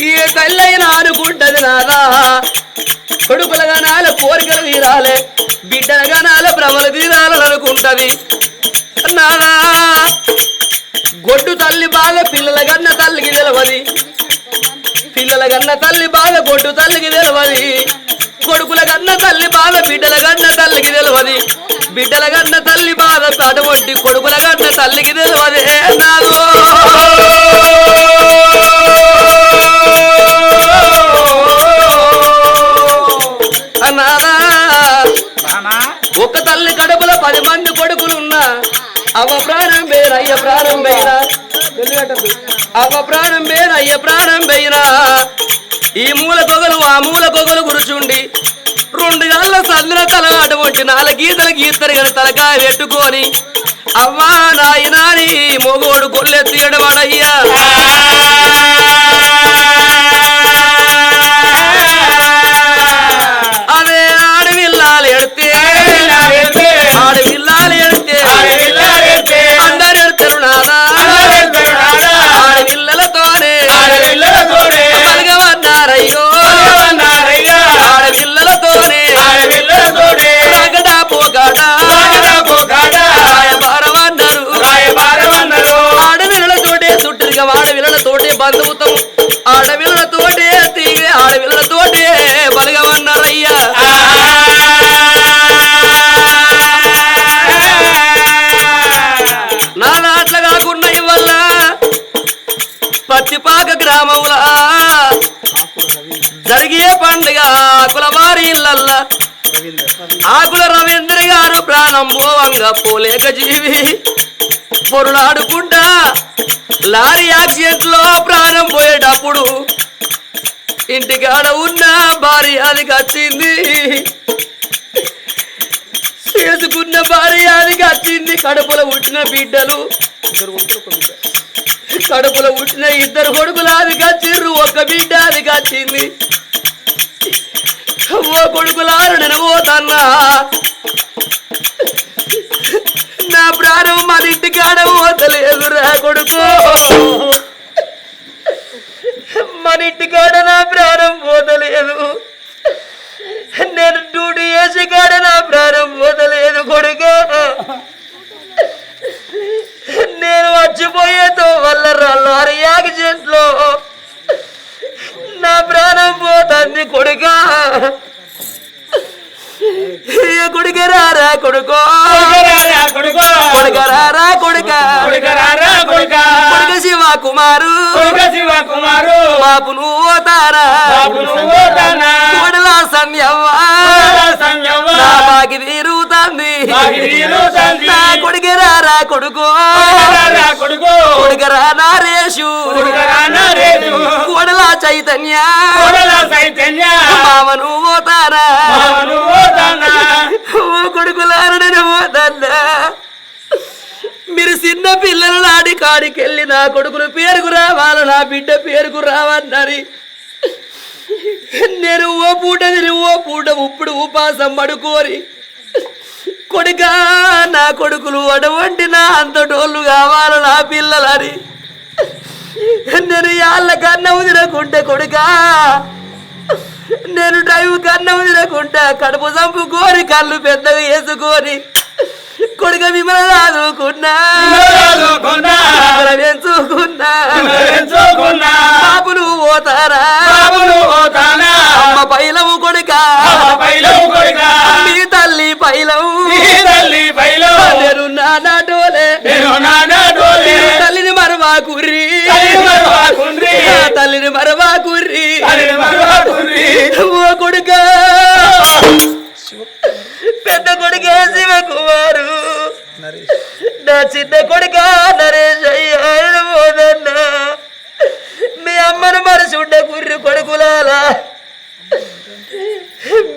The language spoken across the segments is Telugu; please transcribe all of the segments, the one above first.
ఈ తల్లైనా అనుకుంటది నాదా. కొడుకుల నాల కోరికలు తీరాలే. బిడ్డల గనాల భ్రమలు తీరాలని అనుకుంటది నాదా గొడ్డు తల్లి బాగా పిల్లల కన్న తల్లికి తెలవది. పిల్లల కన్న తల్లి బాగా గొడ్డు తల్లికి తెలవది. కొడుకుల కన్న తల్లి బాధ బిడ్డల కన్న తల్లికి తెలవది. బిడ్డల కన్న తల్లి బాధ అటువంటి కొడుకుల కన్న తల్లికి తెలవదే నాదో. బామా ఒక తల్లి కడుపులో పది మంది కొడుకులున్నా అవ ప్రాణం పేరు అయ్య ప్రాణం పేరా అవ ప్రాణం పేరు అయ్య ప్రాణం పేరా ఈ మూల కొగలు ఆ మూల కొగలు కూర్చుండి రెండు గల్ల సందుల తల అటువంటి నాలుగు గీతలు గీతరు కదా తలకాయ పెట్టుకొని అవ్వా నాయనాని మొగోడు కొల్లెత్తియడవాడయ్యా అదే ఎడితే ఆడవిల్లాలు ఎడితే అందరు ఎడతారు నాదా ఆడవిల్లలతోనే పలగవన్నారయ్యో ఆడవిల్లలతోనే రాగడా పోగాడా ఆడవిల్లలతోటే చుట్టరిగా ఆడవిల్లలతోటే బంధువుతాం. ఆడవిల్లలతోటే తీగే ఆడవిల్లలతోటే పోలేక జీవి పొరులాడుకుంటా. లారీ యాక్సిడెంట్లో ప్రాణం పోయేటప్పుడు ఇంటికాడ ఉన్న భార్య అది వచ్చింది చేసుకున్న భార్య అది వచ్చింది కడుపులో పుట్టిన బిడ్డలు కడుపులో పుట్టిన ఇద్దరు కొడుకులు అది కచ్చిర్రు ఒక్క బిడ్డ అది కచ్చింది ఓ కొడుకులారు నేను పోతన్నా నా ప్రాణం మన ఇంటికాడ పోతలేదురా కొడుకు. మన ఇంటికాడ నా ప్రాణం పోతలేదు నేను డ్యూటీ చేసే కాడ నా ప్రాణం పోతలేదు కొడుకు. నేను వచ్చిపోయేతో వల్ల లారీ యాక్సిడెంట్లో నా ప్రాణం పోతుంది కొడుకా. కొడుక రారా కొడుకో? కొడుక రారా కొడుక? కొడుక శివ కుమారు? కుమారు? బాబు నువ్వు నువ్వు పోతానా? కొడలా సంయవ్వ బాగి తీరుతుంది. నా కొడుక రారా కొడుకో? కొడుకరా నరేషు కొడలా చైతన్య? కొడల చైతన్య? మామను పోతారా మామను చిన్న పిల్లల నాడి కాడికి వెళ్ళి నా కొడుకులు పేరుకు రావాలి నా బిడ్డ పేరుకు రావన్నరి నేను ఓ పూట తిని ఓ పూట ఇప్పుడు ఉపాసం పడుకోరి. కొడుకా నా కొడుకులు అటువంటి నా అంతటోళ్ళు కావాలి నా పిల్లలని. నేను యాళ్ళ కన్నం తినకుంటే కొడుకా నేను డ్రైవ్ కన్నం తినకుంటా కడుపు చంపుకొని కళ్ళు పెద్దగా వేసుకొని కొడుక మిమ్మల్ని. మిమ్మల్ని పెంచుకున్నా పెంచుకున్నా. బాబు నువ్వు పోతారా పోతానా? అమ్మ పైలము కొడుక పైలవు కొడుకా. మీ తల్లి పైలము నీ తల్లి పైలవు. నేను నాటోలే నేను నాన్న డోలే. తల్లిని మరవా కుర్రి తల్లిని మరవా కుర్రి తల్లిని మరవకుండ్రి. ఓ కొడుక పెద్ద కొడుకే శివకుమారు. నా చిన్న కొడుక నరేష్ అయ్యాడు పోదన్న. మీ అమ్మను మనసు ఉండే కుర్రి కొడుకులాలా.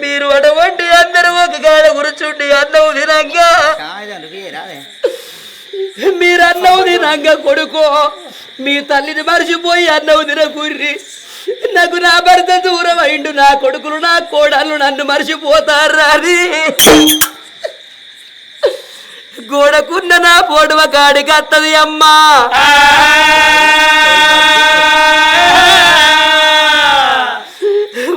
మీరు అటువంటి అందరూ ఒక కాడ కూర్చుండి అన్నం తినంగా. మీరు అన్నం తినంగా కొడుకో. మీ తల్లిని మర్చిపోయి అన్నం తినకుర్రి నాకు నా భర్త దూరం అయిండు నా కొడుకులు నా కోడళ్ళు నన్ను మర్చిపోతారు అని గోడకున్న నా పొడవ కాడికి అత్తది అమ్మా.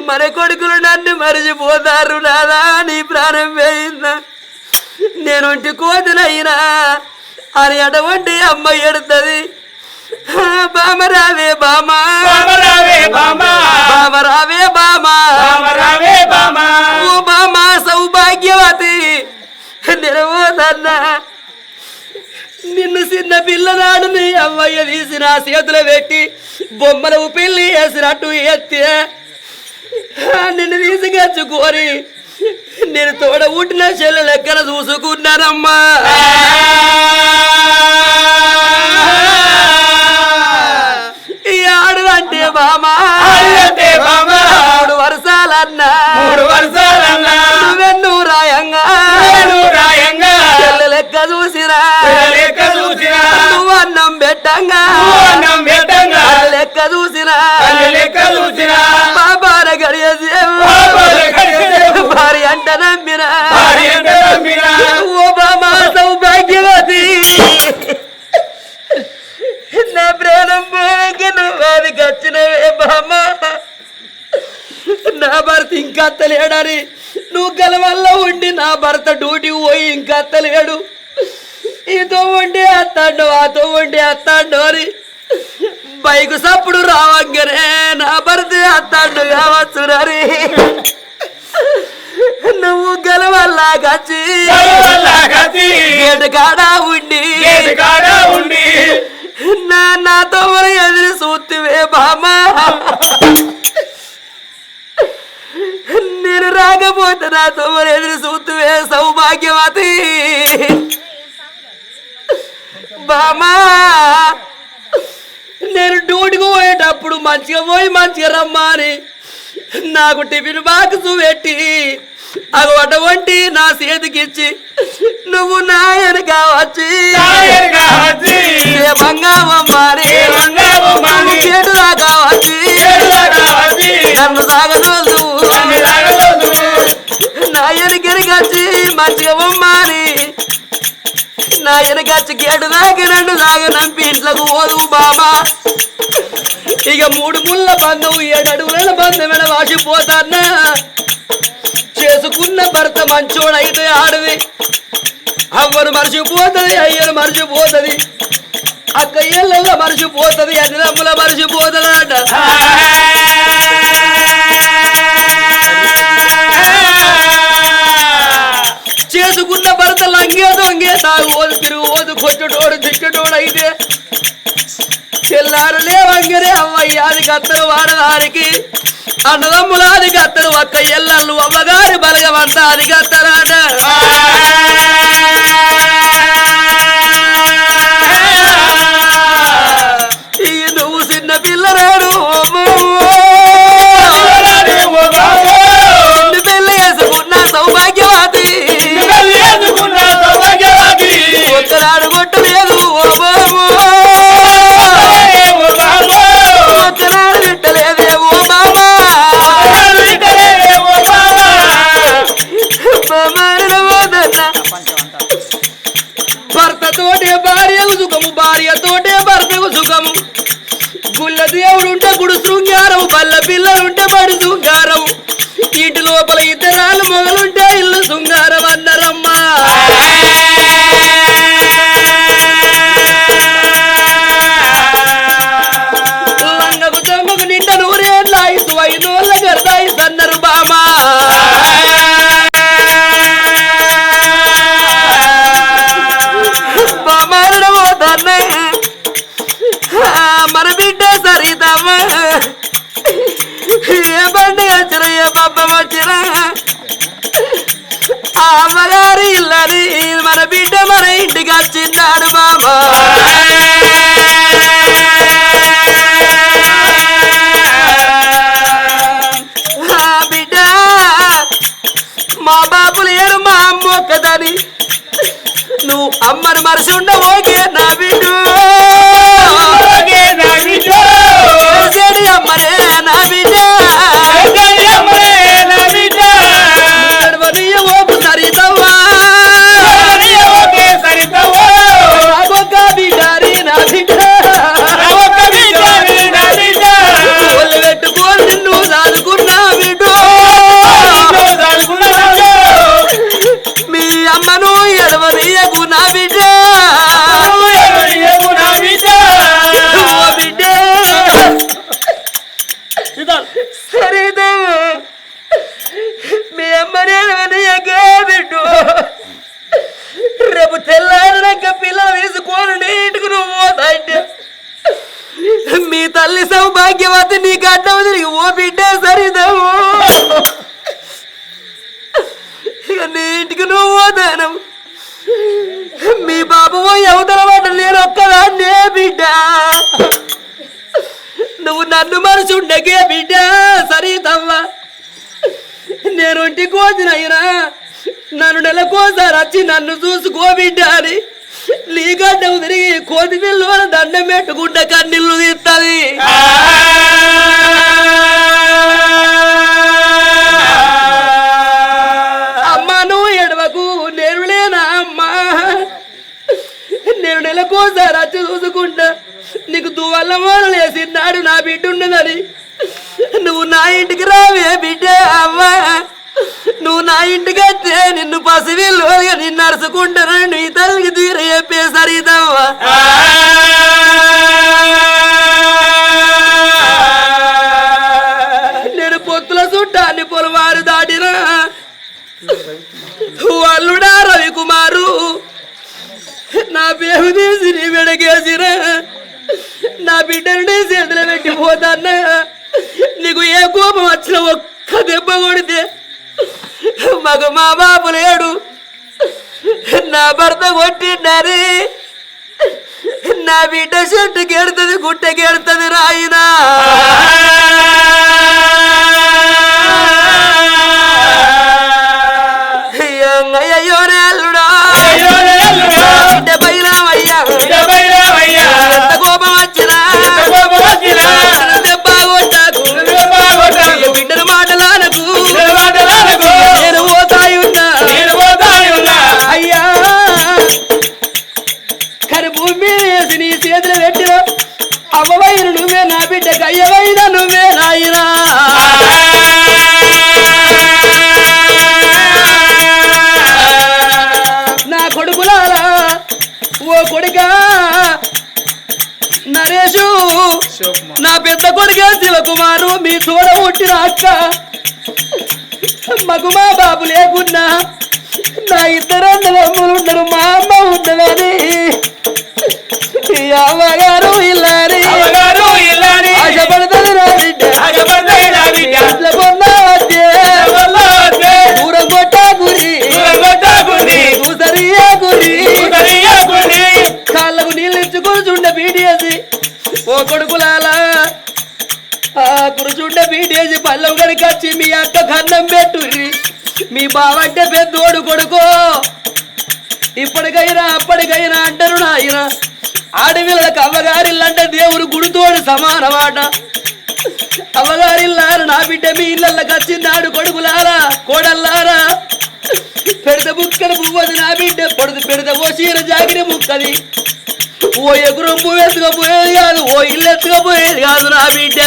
మన కొడుకులు నన్ను మరిచిపోతారు నాదా నీ ప్రాణం పోయిందా నేను కోతులైనా అని అటువంటి అమ్మ ఎడుతుంది బామ రావే బామా. బామరావే బామా. బామ రావే బామా. బామరావే బామా. ఓ బామా సౌభాగ్యవతి. నిరవోదన్నా నిన్ను చిన్న పిల్లనాడు నీ అమ్మయ్య తీసి నా చేతిలో పెట్టి బొమ్మలు పెళ్ళి వేసినట్టు ఎత్తే నిన్ను తీసుకొచ్చుకోరి నేను తోడ పుట్టిన చెల్లె లెక్కన చూసుకున్నానమ్మా ఇంకా అత్తలేడని నువ్వు గలవల్ల ఉండి నా భర్త డ్యూటీ పోయి ఇంకా అత్తలేడు ఈతో ఉండి అత్తాడు ఆతో ఉండి అత్తాడు అని. బైకు సప్పుడు రావంగానే నా భర్త అత్తాడు కావచ్చు రని నువ్వు గలవల్లా. గేటు కాడా ఉండి. కాడ ఉండి. నా నాతో మరి ఎదురు చూస్తువే బామా నేను చూస్తువే సౌభాగ్యవతి బామా నేను డ్యూటీకి పోయేటప్పుడు మంచిగా పోయి మంచిగా రమ్మా అని నాకు టిఫిన్ బాక్స్ పెట్టి అది అటువంటి నా చేతికిచ్చి నువ్వు నాయన కావచ్చి. చేటుగా కావచ్చి నన్ను సాగదోదు. మంచిగా బొమ్మాని నా ఎనకచ్చి గేటు దాకా రెండు దాకా నంపి ఇంట్లోకి పోదు బాబా ఇక మూడు ముళ్ళ బంధం ఏడు అడుగుల బంధం మీద వాసిపోతానా చేసుకున్న భర్త మంచోడైతే ఆడది అవ్వను మర్చిపోతుంది అయ్యను మర్చిపోతుంది. అక్క ఇళ్ళల్లో అన్ని అదినమ్ముల మర్చిపోతుంది అంట భర్త దొంగే తాగు ఓదు తిరుగు ఓదు కొట్టుటోడు తిట్టుటోడు అయితే తెల్లారు లేవంగరే అమ్మయ్య కత్తరు వాడదానికి అన్నదమ్ముల కత్తరు ఒక్క ఎల్లళ్ళు అమ్మగారి బలగమంట అది అమ్మనే అన్నింటికి నువ్వు దానం మీ బాబు ఎవతల అవతల నేను ఒక్కదాన్నే బిడ్డ. నువ్వు నన్ను మనసు ఉండగే బిడ్డ సరితమ్మ నేను ఇంటికి వచ్చినయినా నన్ను నెలకోసారి వచ్చి నన్ను చూసుకో బిడ్డ అని. నీ తిరిగి కోతి పిల్లలు దండం పెట్టుకుంటే కన్నీళ్ళు తీస్తుంది నెలకోసారి వచ్చి చూసుకుంటా. నీకు దువల్ల మొదలేసి నాడు నా బిడ్డ ఉన్నదని. నువ్వు నా ఇంటికి రావే బిడ్డ అమ్మా నువ్వు నా ఇంటికి వస్తే నిన్ను పసివిల్లు నిన్ను అరుచుకుంటాను నీ తల్లికి తీర చెప్పే పేరు తీసి నీ నా బిడ్డను నీ చేతులు పెట్టిపోతాన్నా నీకు ఏ కోపం వచ్చిన ఒక్క దెబ్బ కొడితే మగ మా బాబు లేడు. నా భర్త కొట్టిండని నా బిడ్డ చెట్టు గెడుతుంది గుట్ట రాయినా వారు మీ తోడ పుట్టిన అక్క. బావంటే పెద్దోడు కొడుకో. ఇప్పటికైనా అప్పటికైనా అంటారు నాయన. ఆడపిల్లలకు అవ్వగారిల్లంటే దేవుడు గుడితోడు సమానమాట అవ్వగారిల్లారు నా బిడ్డ మీ ఇళ్ళకి వచ్చిన్నాడు కొడుకులారా కోడల్లారా. పెడత ముక్కలు పువ్వది నా బిడ్డ పొడదు పెడత ఓ చీర జాగిరి ముక్కది. ఓ ఎగురు పువ్వు ఎత్తుకపోయేది కాదు ఓ ఇల్లు ఎత్తుకపోయేది కాదు నా బిడ్డ.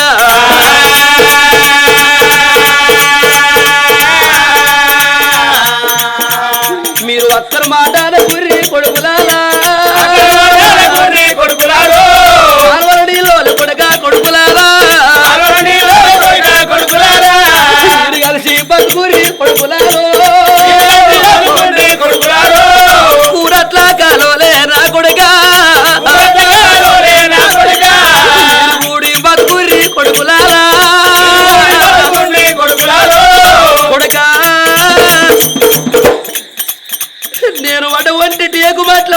ఒక్కరు మాట కుర్రి కొడుకులాలా అక్కడోళ్ళ గురి కొడుకులాడు. పార్వతీలో కొడుక కొడుకులాలా అరవడిలో కొడుక కొడుకులారా. మీరు కలిసి బతుకురి కొడుకులాలో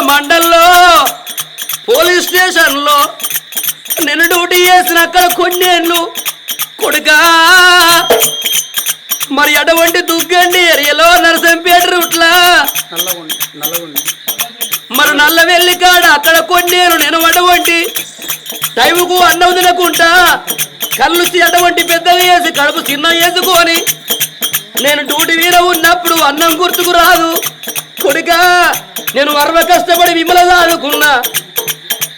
మండల్లో పోలీస్ స్టేషన్లో నేను డ్యూటీ చేసిన అక్కడ కొన్నేళ్ళు కొడుకా. మరి అటువంటి దుగ్గండి ఏరియాలో నరసంపేట రూట్లా. మరి నల్ల వెళ్ళి కాడ అక్కడ కొన్నేరు నేను అటువంటి టైముకు అన్నం తినకుండా కళ్ళు అటువంటి పెద్దగా వేసి కడుపు చిన్న వేసుకొని నేను డ్యూటీ మీద ఉన్నప్పుడు అన్నం గుర్తుకు రాదు. కొడుకా నేను వర్వ కష్టపడి విమల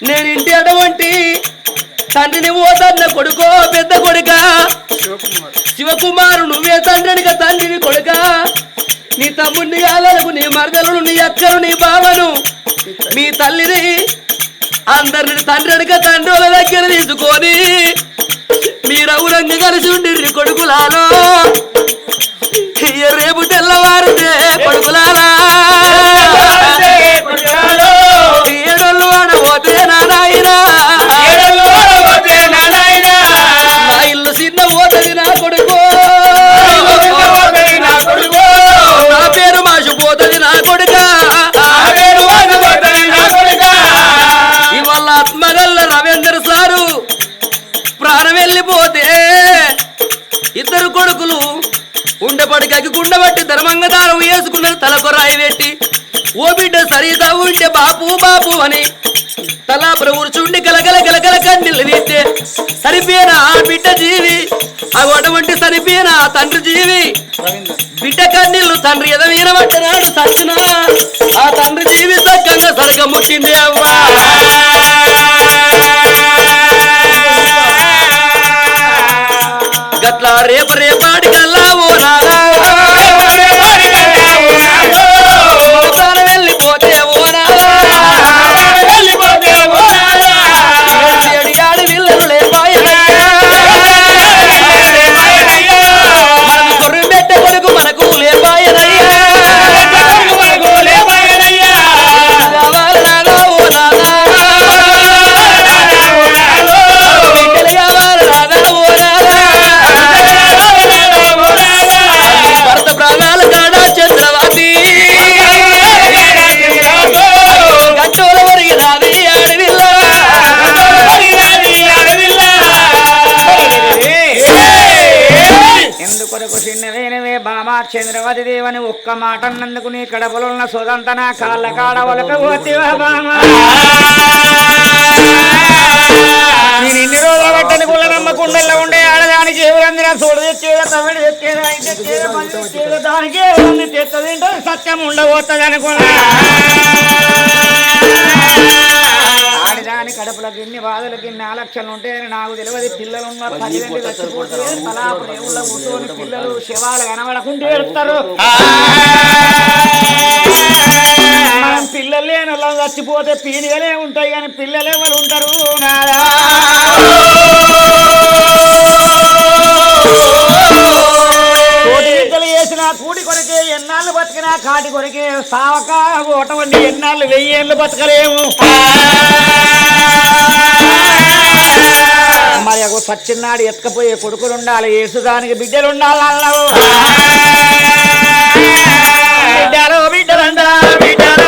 నేను ఇంటి అటువంటి తండ్రిని ఓదన్న కొడుకో పెద్ద కొడుక. శివకుమారు నువ్వే తండ్రినిక తండ్రిని కొడుక. నీ తమ్ముడిని కాదలకు నీ మరదలను నీ అక్కను నీ బావను మీ తల్లిని అందరిని తండ్రి అడగ తండ్రుల దగ్గర తీసుకొని మీరు ఔరంగ కలిసి ఉండి కొడుకులాలో రేపు తెల్లవారితే కొడుకులాలా తండ్రి సచ్చిన? ఆ తండ్రి జీవిత సక్కంగా సరిగ్గా ముట్టింది అవ్వా. గట్లా రేపు రేపా చంద్రవతి దేవని ఒక్క మాట అన్నందుకు నీ కడపలున్న సోదంత నా కాళ్ళ కాడ వలక పోతివా బామా నేను ఇన్ని రోజులు పెట్టని గుళ్ళ నమ్మకుండల్లో ఉండే ఆడదాని ఎవరందినా చూడు తెచ్చేదా తమిడి దానికి సత్యం ఉండబోతుంది అనుకున్నా ఆడదాని కడుపులకు ఇన్ని బాధలకు ఇన్ని ఆలక్షలు ఉంటాయని నాకు తెలియదు. పిల్లలు ఉన్నారు పదివేలు చచ్చిపోతే కూర్చొని పిల్లలు శవాలు కనబడకుంటే ఏడుస్తారు. మనం పిల్లలు లేని వాళ్ళం చచ్చిపోతే పీనిగలే ఉంటాయి కానీ పిల్లలు ఎవరు ఉంటారు? నాదా కూడి కొరకే ఎన్నాళ్ళు బతికినా కాటి కొరకే సావక ఓటవండి ఎన్నాళ్ళు వెయ్యి ఏళ్ళు బతకలేము. మరి ఒక సచ్చిన్నాడు ఎత్తుకపోయే కొడుకులు ఉండాలి. ఏసుదానికి బిడ్డలు ఉండాలి అన్నావు బిడ్డలు బిడ్డలంట బిడ్డలు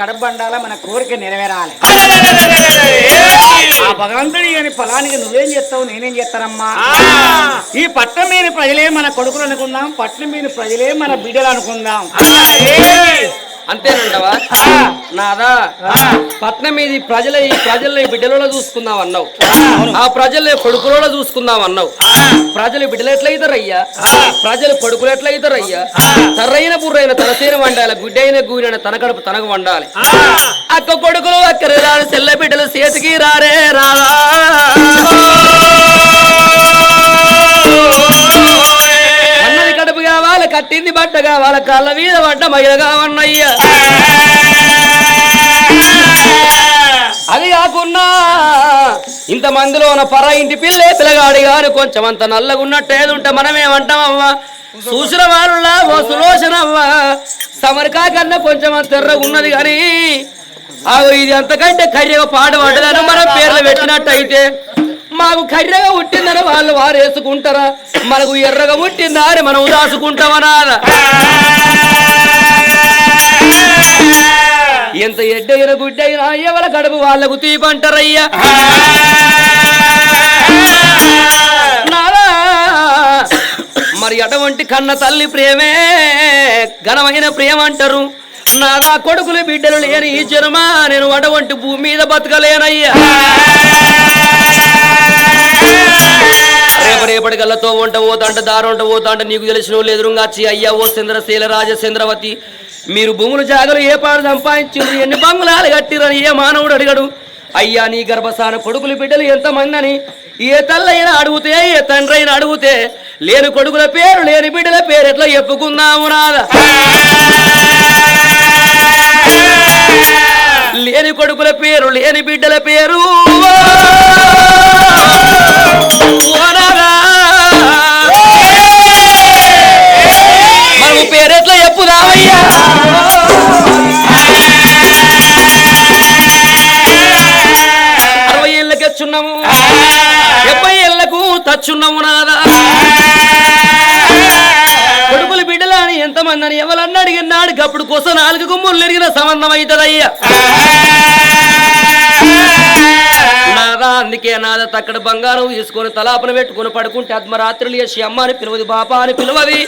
ఇవ్వాలి మన కోరిక నెరవేరాలి. ఆ భగవంతుడి అని ఫలానికి నువ్వేం చేస్తావు నేనేం చేస్తానమ్మా? ఈ పట్నం మీద ప్రజలే మన కొడుకులు అనుకుందాం పట్నం మీద ప్రజలే మన బిడ్డలు అనుకుందాం. అంతేనంటవా? నాదా? పట్నం మీద ప్రజల ఈ ప్రజల్లో ఈ బిడ్డలలో చూసుకుందాం అన్నావు. ఆ. ప్రజల్లో కొడుకులలో చూసుకుందాం అన్నావు. ప్రజలు బిడ్డలు ఎట్లయితారయ్యా? ప్రజలు కొడుకులు ఎట్లయితారయ్యా? తర్రైన బుర్రైన తలసేన వండాలి గుడ్డైన గూరైన తన కడుపు తనకు వండాలి. అక్క కొడుకులు అక్కర రాని సెల్ల బిడ్డలు చేతికి రారే కడుపు కావాలి కట్టింది బట్ట వాళ్ళ కళ్ళ మీద పడ్డ మహిళ కావన్నయ్యా అది కాకున్నా ఇంత మందిలో ఉన్న పర ఇంటి పిల్లే పిల్లగాడి గారు కొంచెం అంత నల్లగా ఏదుంటే మనమేమంటామమ్మా చూసిన వాళ్ళ ఓ సులోచనమ్మా సమరికా కన్నా కొంచెం అంత తెర్రగా ఉన్నది కానీ ఇది అంతకంటే కర్రెగా పాట పడ్డదని మనం పేర్లు పెట్టినట్టు అయితే మాకు కర్రగా పుట్టిందని వాళ్ళు వారు వేసుకుంటారా మనకు ఎర్రగా పుట్టిందా అని మనం దాసుకుంటామనా? ఎంత ఎడ్డైన గుడ్డైనా ఎవల గడుపు వాళ్ళకు తీపంటారయ్యా? మరి అటువంటి కన్న తల్లి ప్రేమే ఘనమైన ప్రేమ అంటారు నాదా కొడుకులు బిడ్డలు లేని ఈ జన్మ నేను అటువంటి భూమి మీద బతకలేనయ్యా. రేపు రేపటి గల్లతో వంట పోతాంట దారంట పోతాంట నీకు తెలిసిన వాళ్ళు ఎదురుగా వచ్చి అయ్యా ఓ చంద్రశీల రాజచంద్రవతి మీరు భూములు జాగలు ఏ పాడు సంపాదించారు ఎన్ని బంగుళాలు కట్టిరని ఏ మానవుడు అడిగడు? అయ్యా నీ గర్భసాన కొడుకులు బిడ్డలు ఎంతమంది అని ఏ తల్లైనా అడిగితే ఏ తండ్రి అయినా అడిగితే లేని కొడుకుల పేరు లేని బిడ్డల పేరు ఎట్లా చెప్పుకుందాము నాదా? లేని కొడుకుల పేరు లేని బిడ్డల పేరు. నన్ను ఎవరన్నా అడిగినాడు అప్పుడు కోసం నాలుగు గుమ్ములు ఎరిగిన సంబంధం అవుతుందయ్యా. నాదా అందుకే నాద తక్కడ బంగారం తీసుకొని తలాపన పెట్టుకొని పడుకుంటే అద్మరాత్రులు వేసి అమ్మ అని పిలువది బాప అని పిలువది.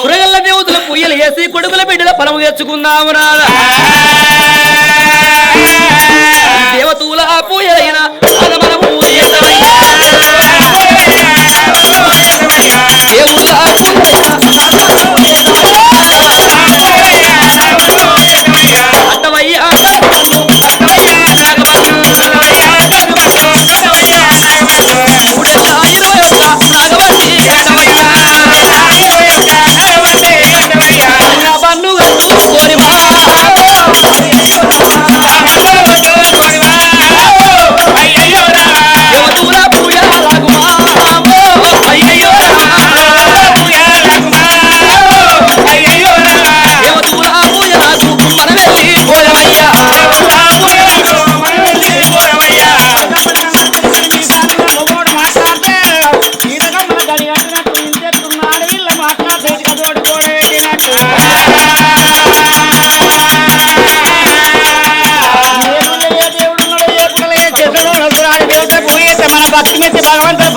సురగల్ల దేవతల పుయ్యలు వేసి కొడుకుల బిడ్డల పరము తెచ్చుకుందాము నాదా. बाकी में भगवान पर